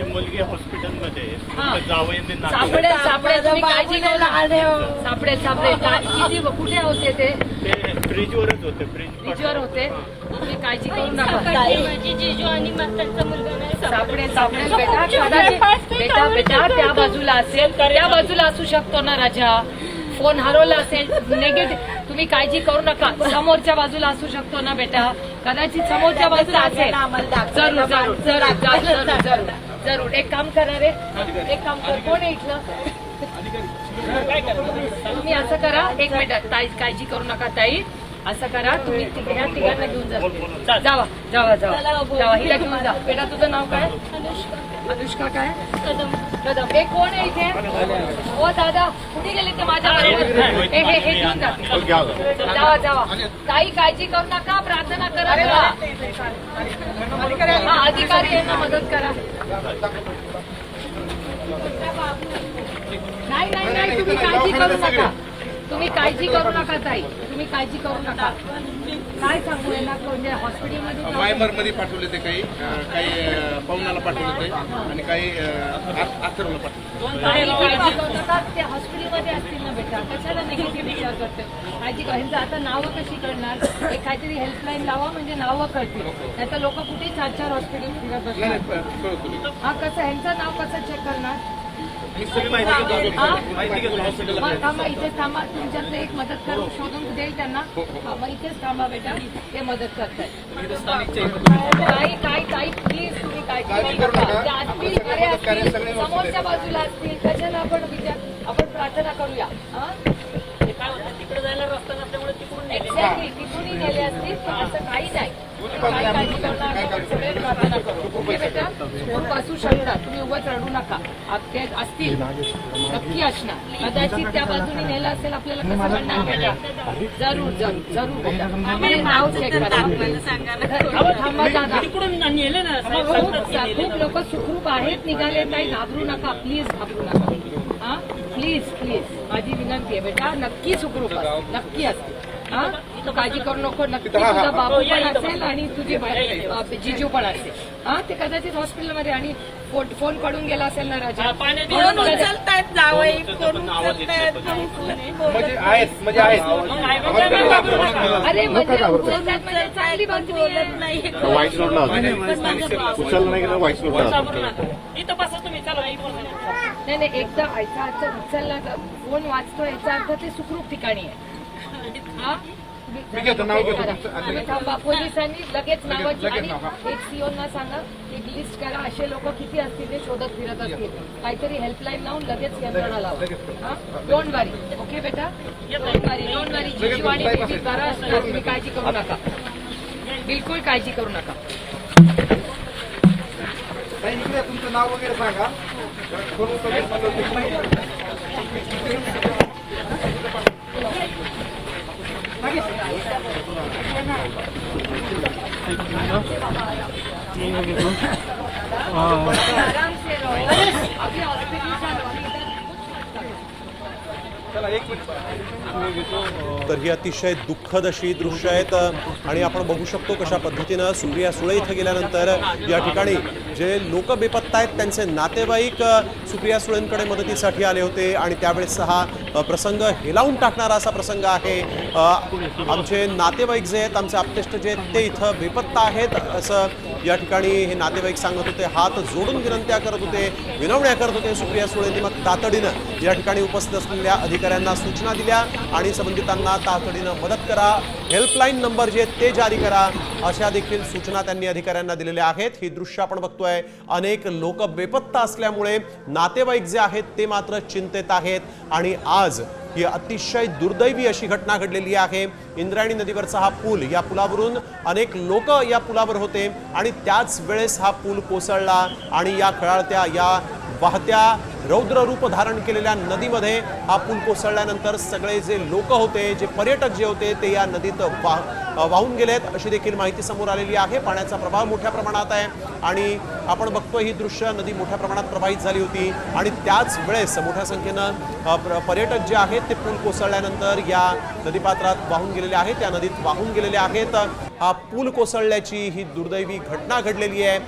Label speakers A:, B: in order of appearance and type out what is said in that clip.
A: माझी मुलगी हॉस्पिटलमध्ये.
B: हा.
A: जावयांनी
B: सापडे सापडे तुम्ही काळजी नका. सापडे सापडे. किती कुठे होते ते?
A: ते फ्रीजवरच होते फ्रीज
B: फ्रीजवर होते. तुम्ही काळजी करू नका.
C: माझी जिजू आणि त्यांचा मुलगा नाही.
B: सापडे सापडे. बेटा कदाचित बेटा बेटा त्या बाजूला असेल. त्या बाजूला असू शकतो ना राजा. फोन हरवला असेल. निगेटिव्ह तुम्ही काळजी करू नका. समोरच्या बाजूला असू शकतो ना बेटा. कदाचित समोरच्या बाजूला असेल. जरूर जरूर जरूर जरूर जरूर. जरूर. एक काम करा रे एक काम कर. कोण आहे इथलं? तुम्ही असं करा. एक मिनिट. ताई काळजी करू नका ताई. असं करा. तुम्ही ह्या तिघांना घेऊन जा. जावा जावा जावा. जावा हिला घेऊन जा. बेटा तुझं नाव काय? अनुष्का. काय?
C: कदम
B: कदम. हे कोण आहे इथे? ओ दादा कुठे गेले ते माझ्या बरोबर? हे हे हे घेऊन जा. जावा जावा. काही काळजी करू नका प्रार्थना करा. हा अधिकारी यांना मदत करा. नाही नाही नाही तुम्ही काळजी करू नका. तुम्ही काळजी करू नका ताई. तुम्ही काळजी करू नका. काय सांगू यांना? म्हणजे हॉस्पिटलमध्ये जाऊ?
D: मायमरमध्ये पाठवले ते काही काही पवनाला पाठवले ते आणि काही अथर्वला पाठवले
B: ते. हॉस्पिटलमध्ये असतील ना बेटा. कशाला निगेटिव्ह विचार करते? कर ह्यांचं आता नावं कशी करणार एक काहीतरी हेल्पलाईन लावा म्हणजे नावं कळतील. नाही तर लोक कुठे चार चार हॉस्पिटल फिरत
D: मी.
B: हा कसं ह्यांचं नाव कसं चेक करणार? थांबा इथेच थांबा. तुमच्यातलं एक मदत करू शोधून देईल त्यांना. हा, मग इथेच थांबा बेटा. ते मदत काही प्लीज तुम्ही काय असतील.
D: व्यवस्थित
B: समोरच्या बाजूला असतील. कशाला आपण विचार आपण प्रार्थना करूया हा? Exactly, तिथूनही नेले असतील पण असं काही नाही काही काळजी करू नका, आपण सगळे प्रार्थना करू ओके बेटा कोण बसू शकता तुम्ही उगाच रडू नका. ते असतील नक्की असणार. कदाचित त्या बाजूने नेलं असेल आपल्याला कसं म्हणणार बेटा जरूर जरूर जरूर नाव चेक करा. थांबा दादा. खूप लोक सुखरूप आहेत निघाले काही घाबरू नका. प्लीज घाबरू नका. हा? प्लीज प्लीज माझी विनंती आहे बेटा. नक्की सुखरूप नक्की असतील हा? तू काळजी करू नको नक्की तुझा बाबू पण असेल आणि तुझी जिजू पण असेल. हा ते कदाचित हॉस्पिटलमध्ये आणि फोन फोन पडून गेला असेल ना राजा.
C: उचलतायत जावई उचलतायत
D: म्हणजे म्हणजे
B: अरे म्हणजे उचलतात म्हणजे चांगली बातमी
E: उचललं नाही
B: नाही. नाही एकदा याचा अर्थ उचलला फोन वाचतो याचा अर्थ ते सुखरूप ठिकाणी आहे. हा?
D: मी घेतो, नाव घेतो
B: करा.
D: तुमचं.
B: आणि थांबा पोलिसांनी लगेच नावाची
D: लगेच
B: आणि
D: नाव, हा.
B: एक सीओना सांगा एक लिस्ट करा असे लोक किती असतील ते शोधत फिरत असतील. काहीतरी हेल्पलाईन लावून लगेच यंत्रणा लावा. डोंट वरी ओके बेटा? डोंट वरी डोंट वरी जिजू आणि बेबी करा असणार तुम्ही काळजी करू नका. बिलकुल काळजी करू नका.
D: ताई, इकडे या, तुमचं नाव वगैरे सांगा. कोण. Ah.
F: तर ही अतिशय दुःखद अशी दृश्य आहेत आणि आपण बघू शकतो कशा पद्धतीनं सुप्रिया सुळे इथं गेल्यानंतर या ठिकाणी जे लोक बेपत्ता आहेत त्यांचे नातेवाईक सुप्रिया सुळेंकडे मदतीसाठी आले होते आणि त्यावेळेस हा प्रसंग हेलावून टाकणारा असा प्रसंग आहे. आमचे नातेवाईक जे आहेत आमचे आप्तेष्ट जे आहेत ते इथं बेपत्ता आहेत असं या ठिकाणी हे नातेवाईक सांगत होते. हात जोडून विनंत्या करत होते विनवण्या करत होते सुप्रिया सुळेंनी. मग तातडीनं या ठिकाणी उपस्थित असलेल्या अधिक अधिकाऱ्यांना सूचना दिल्या आणि संबंधितांना तातडीनं मदत करा. हेल्पलाईन नंबर जे आहेत ते जारी करा. अशा देखील सूचना त्यांनी अधिकाऱ्यांना दिलेल्या आहेत. ही दृश्य आपण बघतोय. अनेक लोक बेपत्ता असल्यामुळे नातेवाईक जे आहेत ते मात्र चिंतेत आहेत. आणि आज ही अतिशय दुर्दैवी अशी घटना घडलेली आहे. इंद्रायणी नदीवरचा हा पूल या पुलावरून अनेक लोक या पुलावर होते आणि त्याच वेळेस हा पूल कोसळला आणि या खळाळत्या या वाहत्या रौद्र रूप धारण केलेल्या नदीमध्ये हा पूल कोसळल्यानंतर सगळे जे लोक होते जे पर्यटक जे होते ते या नदीत वाह वाहून गेलेत. अशी देखील माहिती समोर आलेली आहे. पाण्याचा प्रभाव मोठ्या प्रमाणात आहे आणि आपण बघतोय ही दृश्य नदी मोठ्या प्रमाणात प्रभावित झाली होती आणि त्याच वेळेस मोठ्या संख्येनं प्र- पर्यटक जे आहेत ते पूल कोसळल्यानंतर या नदीपात्रात वाहून गेलेले आहेत. त्या नदीत वाहून गेलेले आहेत. हा पूल कोसळल्याची ही दुर्दैवी घटना घडलेली आहे.